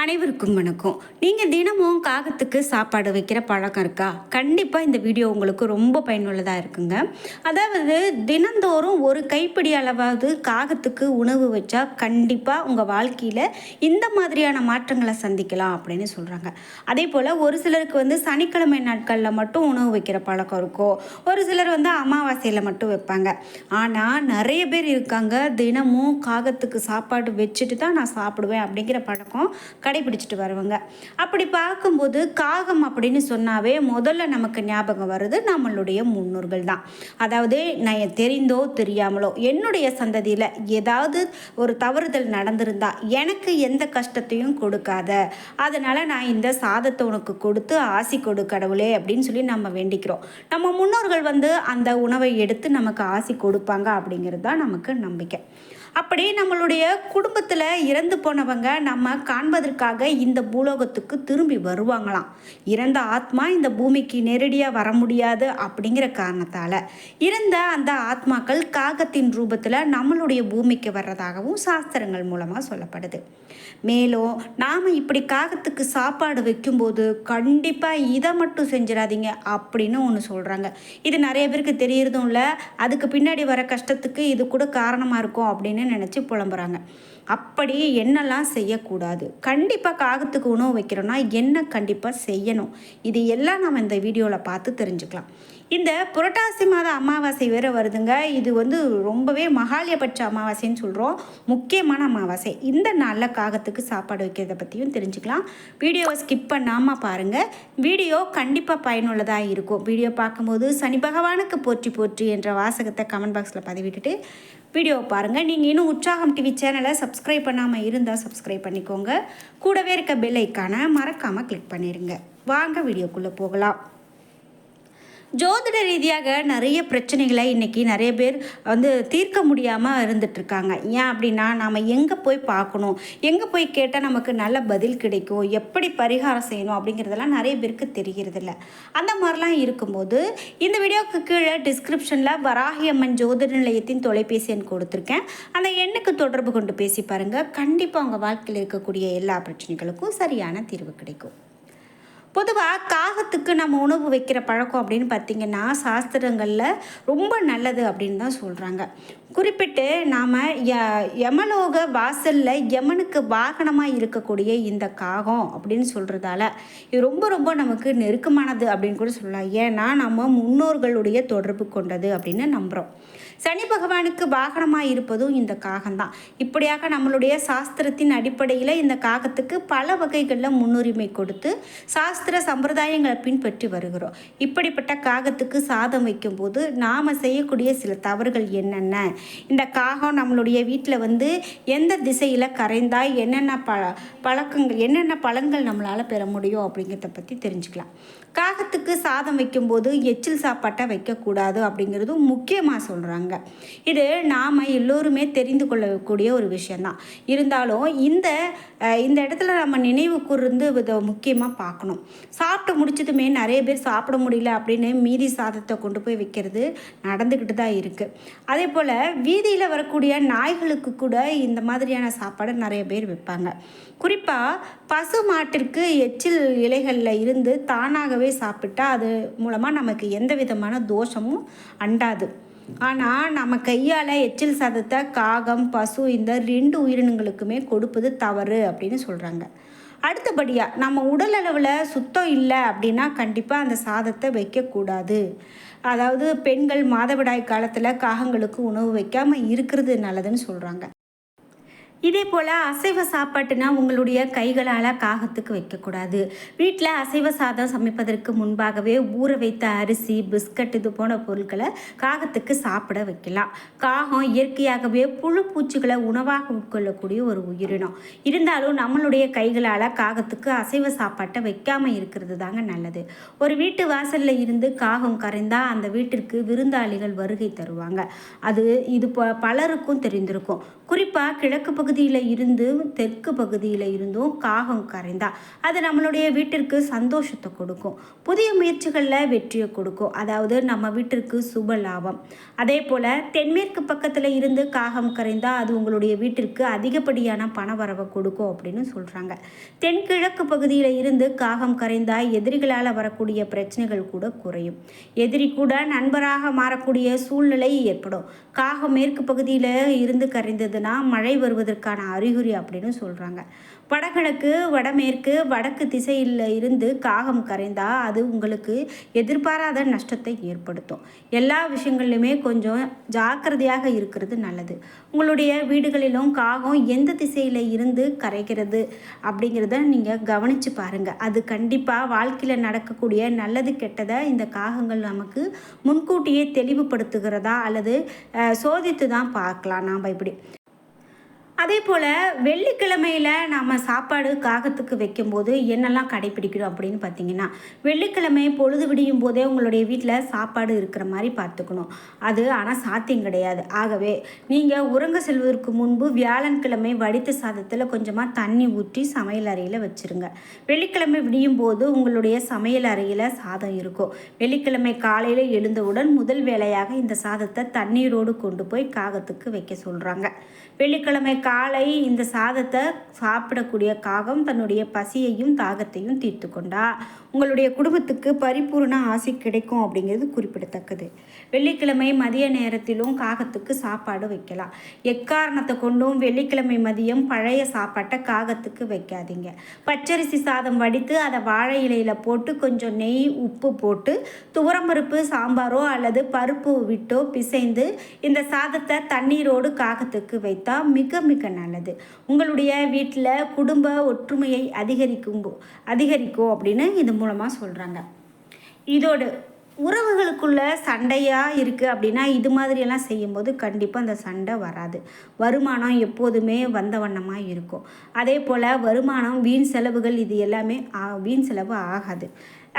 அனைவருக்கும் வணக்கம். நீங்கள் தினமும் காகத்துக்கு சாப்பாடு வைக்கிற பழக்கம் இருக்கா? கண்டிப்பாக இந்த வீடியோ உங்களுக்கு ரொம்ப பயனுள்ளதாக இருக்குங்க. அதாவது தினந்தோறும் ஒரு கைப்பிடி அளவாவது காகத்துக்கு உணவு வச்சா கண்டிப்பாக உங்கள் வாழ்க்கையில் இந்த மாதிரியான மாற்றங்களை சந்திக்கலாம் அப்படின்னு சொல்கிறாங்க அதே போல் ஒரு சிலருக்கு வந்து சனிக்கிழமை நாட்களில் மட்டும் உணவு வைக்கிற பழக்கம் இருக்கும் ஒரு சிலர் வந்து அமாவாசையில் மட்டும் வைப்பாங்க. ஆனால் நிறைய பேர் இருக்காங்க தினமும் காகத்துக்கு சாப்பாடு வச்சுட்டு தான் நான் சாப்பிடுவேன் அப்படிங்கிற பழக்கம் கடைபிடிச்சிட்டு வருவாங்க. அப்படி பார்க்கும்போது காகம் அப்படின்னு சொன்னாவே முதல்ல நமக்கு ஞாபகம் வருது நம்மளுடைய முன்னோர்கள் தான். அதாவது நான் தெரிந்தோ தெரியாமலோ என்னுடைய சந்ததியில் ஏதாவது ஒரு தவறுதல் நடந்திருந்தா எனக்கு எந்த கஷ்டத்தையும் கொடுக்காத. அதனால் நான் இந்த சாதத்தை உனக்கு கொடுத்து ஆசி கொடு கடவுளே அப்படின்னு சொல்லி நம்ம வேண்டிக்கிறோம். நம்ம முன்னோர்கள் வந்து அந்த உணவை எடுத்து நமக்கு ஆசி கொடுப்பாங்க அப்படிங்கிறது தான் நமக்கு நம்பிக்கை. அப்படி நம்மளுடைய குடும்பத்தில் இறந்து போனவங்க நம்ம காண்பதற்காக இந்த பூலோகத்துக்கு திரும்பி வருவாங்களாம். இறந்த ஆத்மா இந்த பூமிக்கு நேரடியாக வர முடியாது அப்படிங்கிற காரணத்தால். இறந்த அந்த ஆத்மாக்கள் காகத்தின் ரூபத்தில் நம்மளுடைய பூமிக்கு வர்றதாகவும் சாஸ்திரங்கள் மூலமாக சொல்லப்படுது. மேலும் நாம் இப்படி காகத்துக்கு சாப்பாடு வைக்கும்போது கண்டிப்பாக இதை மட்டும் செஞ்சிடாதீங்க அப்படின்னு ஒன்று சொல்கிறாங்க இது நிறைய பேருக்கு தெரியறதும் இல்லை. அதுக்கு பின்னாடி வர கஷ்டத்துக்கு இது கூட காரணமாக இருக்கும் அப்படின்னு நினச்சி புலம்புறாங்க. அப்படி என்னெல்லாம் செய்யக்கூடாது? கண்டிப்பாக காகத்துக்கு உணவு வைக்கிறோன்னா என்ன கண்டிப்பாக செய்யணும்? இது எல்லாம் நம்ம இந்த வீடியோவில் பார்த்து தெரிஞ்சுக்கலாம். இந்த புரட்டாசி மாத அமாவாசை வேறு வருதுங்க. இது வந்து ரொம்பவே மகாலியபட்ச அமாவாசைன்னு சொல்கிறோம் முக்கியமான அமாவாசை. இந்த நாளில் காகத்துக்கு சாப்பாடு வைக்கிறத பற்றியும் தெரிஞ்சுக்கலாம். வீடியோவை ஸ்கிப் பண்ணாமல் பாருங்கள் வீடியோ கண்டிப்பாக பயனுள்ளதாக இருக்கும். வீடியோ பார்க்கும்போது சனி பகவானுக்கு போற்றி போற்றி என்ற வாசகத்தை கமெண்ட் பாக்ஸில் பதிவிட்டுட்டு வீடியோவை பாருங்கள் நீங்கள் இன்னும் உற்சாகம் டிவி சேனலை சப்ஸ்கிரைப் பண்ணாமல் இருந்தால் சப்ஸ்கிரைப் பண்ணிக்கோங்க. கூடவே இருக்க பெல் ஐக்கானை மறக்காமல் கிளிக் பண்ணிடுங்க வாங்க வீடியோக்குள்ளே போகலாம். ஜோதிட ரீதியாக நிறைய பிரச்சனைகளை இன்றைக்கி நிறைய பேர் வந்து தீர்க்க முடியாமல் இருந்துகிட்ருக்காங்க ஏன் அப்படின்னா நாம் எங்கே போய் பார்க்கணும்? எங்கே போய் கேட்டால் நமக்கு நல்ல பதில் கிடைக்கும்? எப்படி பரிகாரம் செய்யணும்? அப்படிங்கிறதெல்லாம் நிறைய பேருக்கு தெரிகிறதில்ல. அந்த மாதிரிலாம் இருக்கும்போது இந்த வீடியோவுக்கு கீழே டிஸ்கிரிப்ஷனில் வராகி அம்மன் ஜோதிட நிலையத்தின் தொலைபேசி எண் கொடுத்துருக்கேன். அந்த எண்ணுக்கு தொடர்பு கொண்டு பேசி பாருங்கள் கண்டிப்பாக உங்கள் வாழ்க்கையில் இருக்கக்கூடிய எல்லா பிரச்சனைகளுக்கும் சரியான தீர்வு கிடைக்கும். பொதுவாக காகத்துக்கு நம்ம உணவு வைக்கிற பழக்கம் அப்படின்னு பார்த்திங்கன்னா சாஸ்திரங்களில் ரொம்ப நல்லது அப்படின்னு தான் சொல்கிறாங்க குறிப்பிட்டு நாம் ய யமலோக வாசலில் யமனுக்கு வாகனமாக இருக்கக்கூடிய இந்த காகம் அப்படின்னு சொல்கிறதால இது ரொம்ப ரொம்ப நமக்கு நெருக்கமானது அப்படின்னு கூட சொல்லலாம். ஏன்னா நம்ம முன்னோர்களுடைய தொடர்பு கொண்டது அப்படின்னு நம்புகிறோம் சனி பகவானுக்கு வாகனமாக இருப்பதும் இந்த காகம்தான். இப்படியாக நம்மளுடைய சாஸ்திரத்தின் அடிப்படையில் இந்த காகத்துக்கு பல வகைகளில் முன்னுரிமை கொடுத்து சாஸ்திர சம்பிரதாயங்களை பின்பற்றி வருகிறோம். இப்படிப்பட்ட காகத்துக்கு சாதம் வைக்கும்போது நாம் செய்யக்கூடிய சில தவறுகள் என்னென்ன? இந்த காகம் நம்மளுடைய வீட்டில் வந்து எந்த திசையில் கரைந்தால் என்னென்ன ப பழக்கங்கள் என்னென்ன பலன்கள் நம்மளால் பெற முடியும் அப்படிங்கிறத பற்றி தெரிஞ்சுக்கலாம். காகத்துக்கு சாதம் வைக்கும்போது எச்சில் சாப்பாட்டை வைக்கக்கூடாது அப்படிங்கிறதும் முக்கியமாக சொல்கிறாங்க இது நாம் எல்லோருமே தெரிந்து கொள்ளக்கூடிய ஒரு விஷயந்தான் இருந்தாலும் இந்த இந்த இடத்துல நம்ம நினைவு கூர்ந்து இதை முக்கியமாக பார்க்கணும். சாப்பிட்டு முடிச்சதுமே நிறைய பேர் சாப்பிட முடியல அப்படின்னு மீதி சாதத்தை கொண்டு போய் வைக்கிறது நடந்துக்கிட்டு தான் இருக்குது அதே போல் வீதியில் வரக்கூடிய நாய்களுக்கு கூட இந்த மாதிரியான சாப்பாடு நிறைய பேர் வைப்பாங்க. குறிப்பாக பசு மாட்டிற்கு எச்சில் இலைகளில் இருந்து தானாகவே சாப்பிட்டா அது மூலமாக நமக்கு எந்த விதமான தோஷமும் அண்டாது. ஆனால் நம்ம கையால் எச்சில் சதத்தை காகம் பசு இந்த ரெண்டு உயிரினங்களுக்குமே கொடுப்பது தவறு அப்படின்னு சொல்கிறாங்க அடுத்தபடியாக நம்ம உடல் அளவில் சுத்தம் இல்லை அப்படின்னா கண்டிப்பாக அந்த சாதத்தை வைக்கக்கூடாது அதாவது பெண்கள் மாதவிடாய் காலத்தில் காகங்களுக்கு உணவு வைக்காமல் இருக்கிறது நல்லதுன்னு சொல்கிறாங்க இதே போல் அசைவ சாப்பாட்டுனா உங்களுடைய கைகளால் காகத்துக்கு வைக்கக்கூடாது. வீட்டில் அசைவ சாதம் சமைப்பதற்கு முன்பாகவே ஊற வைத்த அரிசி பிஸ்கட் இது போன பொருட்களை காகத்துக்கு சாப்பிட வைக்கலாம். காகம் இயற்கையாகவே புழு பூச்சிகளை உணவாக உட்கொள்ளக்கூடிய ஒரு உயிரினம். இருந்தாலும் நம்மளுடைய கைகளால் காகத்துக்கு அசைவ சாப்பாட்டை வைக்காமல் இருக்கிறது தாங்க நல்லது. ஒரு வீட்டு வாசலில் இருந்து காகம் கரைந்தால் அந்த வீட்டிற்கு விருந்தாளிகள் வருகை தருவாங்க. அது இது பலருக்கும் தெரிந்திருக்கும். குறிப்பாக கிழக்கு பகுதியில் இருந்து தெற்கு பகுதியில் இருந்தும் காகம் கரைந்தா அது நம்மளுடைய வீட்டிற்கு சந்தோஷத்தை கொடுக்கும். புதிய முயற்சிகளில் வெற்றியை கொடுக்கும். அதாவது நம்ம வீட்டிற்கு சுப லாபம். அதே போல் தென்மேற்கு பக்கத்தில் இருந்து காகம் கரைந்தால் அது உங்களுடைய வீட்டிற்கு அதிகப்படியான பண வரவை கொடுக்கும் அப்படின்னு சொல்கிறாங்க தென்கிழக்கு பகுதியில் இருந்து காகம் கரைந்தால் எதிரிகளால் வரக்கூடிய பிரச்சனைகள் கூட குறையும். எதிரி கூட நண்பராக மாறக்கூடிய சூழ்நிலை ஏற்படும். காகம் மேற்கு பகுதியில் இருந்து கரைந்ததுன்னா மழை வருவதற்கு வருவதற்கான அறிகுறி அப்படின்னு சொல்கிறாங்க வடகிழக்கு வடமேற்கு வடக்கு திசையில் இருந்து காகம் கரைந்தால் அது உங்களுக்கு எதிர்பாராத நஷ்டத்தை ஏற்படுத்தும். எல்லா விஷயங்கள்லையுமே கொஞ்சம் ஜாக்கிரதையாக இருக்கிறது நல்லது. உங்களுடைய வீடுகளிலும் காகம் எந்த திசையில் இருந்து கரைகிறது அப்படிங்கிறத நீங்கள் கவனித்து பாருங்கள் அது கண்டிப்பாக வாழ்க்கையில் நடக்கக்கூடிய நல்லது கெட்டதை இந்த காகங்கள் நமக்கு முன்கூட்டியே தெளிவுபடுத்துகிறதா அல்லது சோதித்து தான் பார்க்கலாம். நாம் இப்படி அதே போல் வெள்ளிக்கிழமையில் நாம் சாப்பாடு காகத்துக்கு வைக்கும்போது என்னெல்லாம் கடைப்பிடிக்கிறோம் அப்படின்னு பார்த்தீங்கன்னா வெள்ளிக்கிழமை பொழுது விடியும் போதே உங்களுடைய வீட்டில் சாப்பாடு இருக்கிற மாதிரி பார்த்துக்கணும் அது ஆனால் சாத்தியம் கிடையாது. ஆகவே நீங்கள் உறங்க செல்வதற்கு முன்பு வியாழன்கிழமை வடித்த சாதத்தில் கொஞ்சமாக தண்ணி ஊற்றி சமையல் அறையில் வச்சுருங்க. வெள்ளிக்கிழமை விடியும் போது உங்களுடைய சமையல் அறையில் சாதம் இருக்கும். வெள்ளிக்கிழமை காலையில் எழுந்தவுடன் முதல் வேலையாக இந்த சாதத்தை தண்ணீரோடு கொண்டு போய் காகத்துக்கு வைக்க சொல்கிறாங்க வெள்ளிக்கிழமை காலை இந்த சாதத்தை சாப்பிடக்கூடிய காகம் தன்னுடைய பசியையும் தாகத்தையும் தீர்த்து கொண்டா உங்களுடைய குடும்பத்துக்கு பரிபூர்ண ஆசை கிடைக்கும் அப்படிங்கிறது குறிப்பிடத்தக்கது. வெள்ளிக்கிழமை மதிய நேரத்திலும் காகத்துக்கு சாப்பாடு வைக்கலாம். எக்காரணத்தை கொண்டும் வெள்ளிக்கிழமை மதியம் பழைய சாப்பாட்டை காகத்துக்கு வைக்காதீங்க. பச்சரிசி சாதம் வடித்து அதை வாழை இலையில் போட்டு கொஞ்சம் நெய் உப்பு போட்டு துவரம்பருப்பு சாம்பாரோ அல்லது பருப்பு விட்டோ பிசைந்து இந்த சாதத்தை தண்ணீரோடு காகத்துக்கு வைத்தால் மிக மிக நல்லது. உங்களுடைய வீட்டில் குடும்ப ஒற்றுமையை அதிகரிக்கும் அதிகரிக்கும் அப்படின்னு இது மூலமாக சொல்கிறாங்க இதோடு உறவுகளுக்குள்ள சண்டையாக இருக்குது அப்படின்னா இது மாதிரியெல்லாம் செய்யும்போது கண்டிப்பாக அந்த சண்டை வராது. வருமானம் எப்போதுமே வந்த வண்ணமாக இருக்கும். அதே போல் வருமானம் வீண் செலவுகள் இது எல்லாமே வீண் செலவு ஆகாது.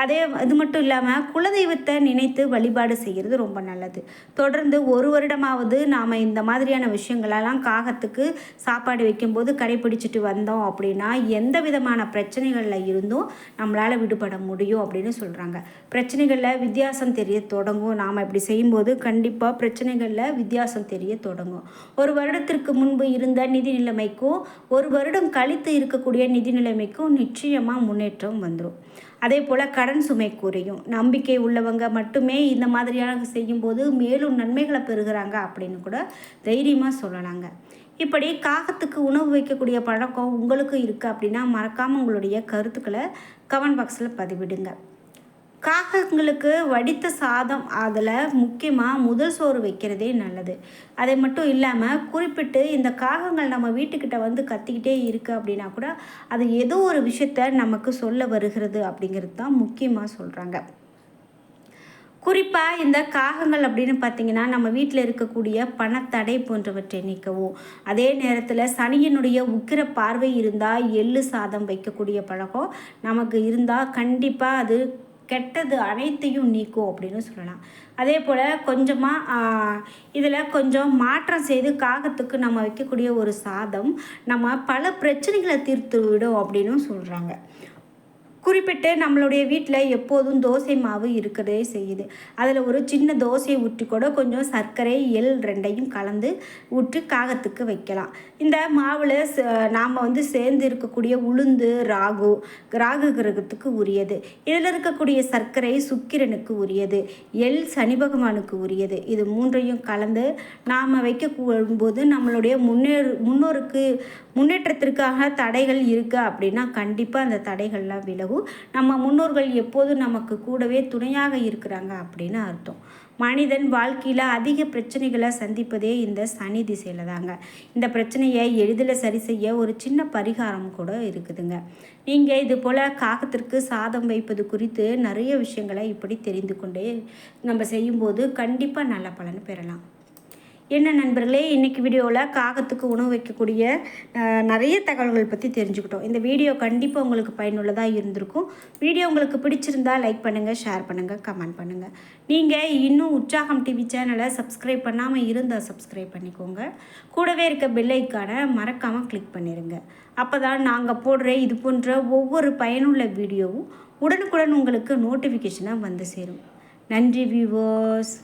அதே இது மட்டும் இல்லாமல் குலதெய்வத்தை நினைத்து வழிபாடு செய்கிறது ரொம்ப நல்லது. தொடர்ந்து ஒரு வருடமாவது நாம் இந்த மாதிரியான விஷயங்களெல்லாம் காகத்துக்கு சாப்பாடு வைக்கும்போது கடைப்பிடிச்சிட்டு வந்தோம் அப்படின்னா எந்த விதமான பிரச்சனைகளில் இருந்தும் நம்மளால் விடுபட முடியும் அப்படின்னு சொல்கிறாங்க பிரச்சனைகளில் வித்தியாசம் தெரிய தொடங்கும். நாம் இப்படி செய்யும்போது கண்டிப்பாக பிரச்சனைகளில் வித்தியாசம் தெரிய தொடங்கும். ஒரு வருடத்திற்கு முன்பு இருந்த நிதி நிலைமைக்கும் ஒரு வருடம் கழித்து இருக்கக்கூடிய நிதி நிலைமைக்கும் நிச்சயமாக முன்னேற்றம் வந்துடும் அதே போல் கடன் சுமை குறையும். நம்பிக்கை உள்ளவங்க மட்டுமே இந்த மாதிரியாக செய்யும்போது மேலும் நன்மைகளை பெறுகிறாங்க அப்படின்னு கூட தைரியமாக சொல்லலாங்க. இப்படி காகத்துக்கு உணவு வைக்கக்கூடிய பழக்கம் உங்களுக்கு இருக்குது அப்படின்னா மறக்காமல் உங்களுடைய கருத்துக்களை கமெண்ட் பாக்ஸில் பதிவிடுங்க. காகங்களுக்கு வடித்த சாதம் அதில் முக்கியமாக முதல் சோறு வைக்கிறதே நல்லது. அதை மட்டும் இல்லாமல் குறிப்பிட்டு இந்த காகங்கள் நம்ம வீட்டுக்கிட்ட வந்து கத்திக்கிட்டே இருக்குது அப்படின்னா கூட அது ஏதோ ஒரு விஷயத்த நமக்கு சொல்ல வருகிறது அப்படிங்கிறது தான் முக்கியமாக சொல்கிறாங்க குறிப்பாக இந்த காகங்கள் அப்படின்னு பார்த்திங்கன்னா நம்ம வீட்டில் இருக்கக்கூடிய பணத்தடை போன்றவற்றை நீக்கவும். அதே நேரத்தில் சனியினுடைய உக்கிர பார்வை இருந்தால் எள்ளு சாதம் வைக்கக்கூடிய பழக்கம் நமக்கு இருந்தால் கண்டிப்பாக அது கெட்டது அனைத்தையும் நீக்கும் அப்படின்னு சொல்லலாம். அதே போல் கொஞ்சமாக இதில் கொஞ்சம் மாற்றம் செய்து காகத்துக்கு நம்ம வைக்கக்கூடிய ஒரு சாதம் நம்ம பல பிரச்சனைகளை தீர்த்து விடும் அப்படின்னு சொல்கிறாங்க குறிப்பிட்டு நம்மளுடைய வீட்டில் எப்போதும் தோசை மாவு இருக்கிறதே செய்யுது. அதில் ஒரு சின்ன தோசையை ஊற்றி கூட கொஞ்சம் சர்க்கரை எள் ரெண்டையும் கலந்து ஊற்றி காகத்துக்கு வைக்கலாம். இந்த மாவில் நாம் வந்து சேர்ந்து இருக்கக்கூடிய உளுந்து ராகு ராகு கிரகத்துக்கு உரியது. இதில் இருக்கக்கூடிய சர்க்கரை சுக்கிரனுக்கு உரியது. எள் சனி பகவானுக்கு உரியது. இது மூன்றையும் கலந்து நாம் வைக்க போது நம்மளுடைய முன்னேறு முன்னோருக்கு முன்னேற்றத்திற்காக தடைகள் இருக்குது அப்படின்னா கண்டிப்பாக அந்த தடைகள்லாம் விலகும். நம்ம முன்னோர்கள் எப்போதும் நமக்கு கூடவே துணையாக இருக்கிறாங்க அப்படின்னு அர்த்தம். மனிதன் வாழ்க்கையில் அதிக பிரச்சனைகளை சந்திப்பதே இந்த சனி திசையில் தாங்க. இந்த பிரச்சனையை எளிதில் சரி செய்ய ஒரு சின்ன பரிகாரம் கூட இருக்குதுங்க. நீங்கள் இது போல் காகத்திற்கு சாதம் வைப்பது குறித்து நிறைய விஷயங்களை இப்படி தெரிந்து கொண்டே நம்ம செய்யும்போது கண்டிப்பாக நல்ல பலன் பெறலாம். என்ன நண்பர்களே இன்றைக்கி வீடியோவில் காகத்துக்கு உணவு வைக்கக்கூடிய நிறைய தகவல்கள் பற்றி தெரிஞ்சுக்கிட்டோம். இந்த வீடியோ கண்டிப்பாக உங்களுக்கு பயனுள்ளதாக இருந்திருக்கும். வீடியோ உங்களுக்கு பிடிச்சிருந்தா லைக் பண்ணுங்கள் ஷேர் பண்ணுங்கள் கமெண்ட் பண்ணுங்கள் நீங்கள் இன்னும் உற்சாகம் டிவி சேனலை சப்ஸ்கிரைப் பண்ணாமல் இருந்தால் சப்ஸ்கிரைப் பண்ணிக்கோங்க. கூடவே இருக்க பெல் மறக்காமல் கிளிக் பண்ணிடுங்க அப்போ தான் நாங்கள் போடுற இது போன்ற ஒவ்வொரு பயனுள்ள வீடியோவும் உடனுக்குடன் உங்களுக்கு நோட்டிஃபிகேஷனாக வந்து சேரும். நன்றி வியூவர்ஸ்